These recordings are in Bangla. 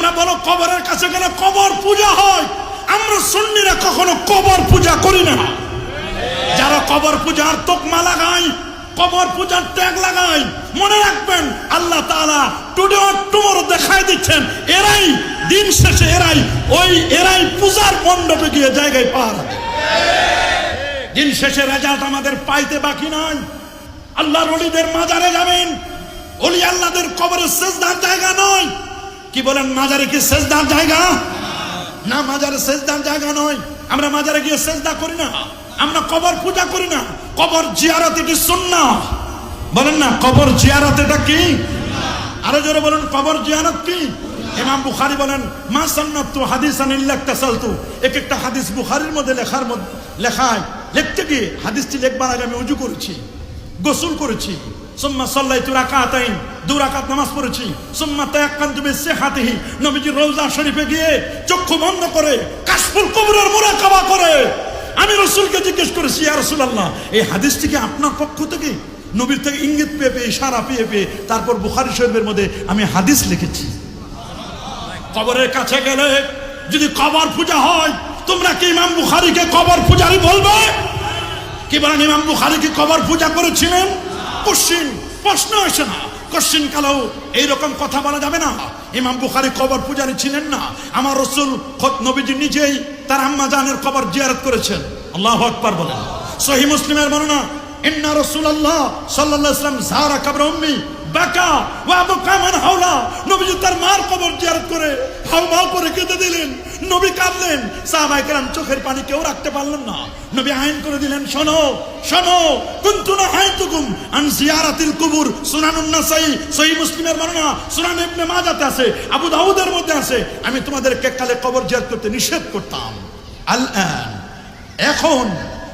তোমরা বলো, কবরের কাছে গেলে কবর পূজা হয়। আমরা সুন্নিরা কখনো কবর পূজা করি না। যারা কবর পূজার তোকমা লাগায়, কবর পূজার ট্যাগ লাগায়, মনে রাখবেন, আল্লাহ তালা টুডে টুমরো দেখাই দিচ্ছেন, এরাই, দিন শেষে এরাই, ওই এরাই পূজার মণ্ডপে গিয়ে জায়গায় যাবে দিন শেষে রেজাল্ট আমাদের পাইতে বাকি নয় আল্লাহর অলিদের মাজারে যাবেন। অলি আল্লাহদের কবরে সেজদার জায়গা নয়। কি বলেন, মাজারে কি সেজদার জায়গা? না, মাজারে সেজদার জায়গা নয়। আমরা মাজারে গিয়ে সেজদা করি না। আমরা কবর পূজা করি না। কবর জিয়ারত এটি সুন্না বলেন না, কবর জিয়ারত এটা কি? আরও জোরে বলেন, কবর জিয়ারত কি? ইমাম বুখারী বলেন, মা সান্নাতু হাদিসান ইল্লা তাসালতু এক একটা হাদিস বুখারীর মধ্যে লেখার মধ্যে লেখায়। লিখতে গিয়ে হাদিসটি লিখবার আগে আমি উজু করেছি, গোসল করেছি। পড়েছি। রওজা শরীফে গিয়ে চক্ষু বন্ধ করে, কাশফুল কবরের করে। আমি রসুলকে জিজ্ঞেস করেছি এই আপনার পক্ষ থেকে? নবীর থেকে ইঙ্গিত পেয়ে পেয়ে, ইশারা পেয়ে পেয়ে, তারপর বুখারী শরীফের মধ্যে আমি হাদিস লিখেছি। কবরের কাছে গেলে যদি কবর পূজা হয়, তোমরা কি ইমাম বুখারীকে কবর পূজারি বলবে? কি বলেন ইমাম বুখারী কি কবর পূজা করেছিলেন? কোশ্চিন প্রশ্ন আসে না। কোশ্চিন কালেও, এইরকম কথা বলা যাবে না। ইমাম বুখারী কবর পূজারি ছিলেন না। আমার রসুল খোদ নবীজি নিজেই তার আম্মা জানের কবর জিয়ারত করেছেন। আল্লাহ আকবার বলেন। সহি মুসলিমের বর্ণনা, ইন্না রাসূলুল্লাহ সাল্লাল্লাহু আলাইহি ওয়াসাল্লাম যারা কবর উম্মি বাকা ওয়া বুকা মান হাওলা। নবীজি তার মার কবর হাওমাও করে কেঁদে দিলেন। নবী কাঁদলেন। সাহাবায়ে কেরাম চোখের পানি কেউ রাখতে পারলেন না। নবী আইন করে দিলেন, শোনো শোনো আন কুবুর। সুনানুন নাসাই, সহিহ মুসলিমের সুনান ইবনে মাজাতে আছে, আবু দাউদের মধ্যে আছে। আমি তোমাদেরকে কালে কবর জিয়ারত করতে নিষেধ করতাম। আল আন এখন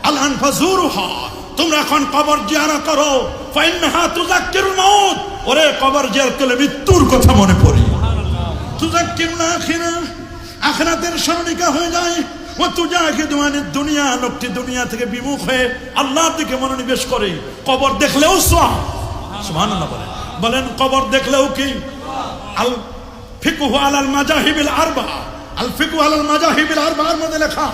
আলহান ফাজুরুহা তোমরা এখন কবর জিয়ারা করো। ফাইন্নাহা তুজাক্কিরুল মাউত। ওরে কবর জিয়ারত করলে মৃত্যুর কথা মনে পড়ি। তুজাক্কিরুল আখিরা, আখিরাতের স্মরণিকা হয়ে যায়। ও তুজাহিদু আনিদ দুনিয়া, লোকটি দুনিয়া থেকে বিমুখ হয়ে আল্লাহর দিকে মনোনিবেশ করে। কবর দেখলেও সোয়া সুবহানাল্লাহ বলেন। বলেন, কবর দেখলেও কি? আল ফিকহু আলাল মাজাহিবিল আরবা। আল ফিকহু আলাল মাজাহিবিল আরবার মধ্যে লেখা,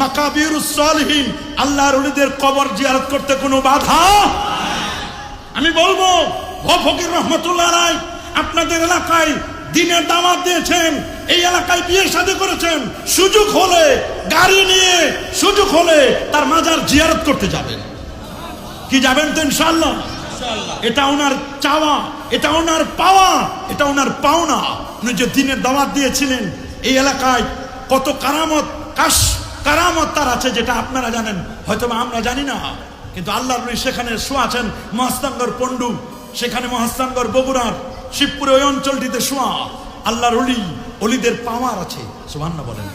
মাকাবিরুস সালিহিন, আল্লাহর ওলিদের কবর জিয়ারত করতে কোনো বাধা আমি বলব, ও ফকির রহমতুল্লাহ রায় আপনাদের এলাকায় দিনের দামাত দিয়েছেন এই এলাকায় বিয়ের শাদী করেছেন সুযোগ হলে গাড়ি নিয়ে সুযোগ হলে তার মাজার জিয়ারত করতে যাবেন। কি যাবেন তো ইনশাল্লাহ এটা ওনার চাওয়া এটা ওনার পাওয়া এটা ওনার পাওনা। উনি যে দিনের দাওয়াত দিয়েছিলেন এই এলাকায় কত কারামত কাশ কারামত তার আছে যেটা আপনারা জানেন হয়তো আমরা জানি না। কিন্তু আল্লাহ সেখানে শোয়াছেন মহাস্তাঙ্গর পন্ডু সেখানে মহাস্তাঙ্গর বগুড়ার। শিবপুরে ওই অঞ্চলটিতে শোয়া। আল্লাহর অলি অলিদের পাওয়ার আছে। সুবান্না বলেন।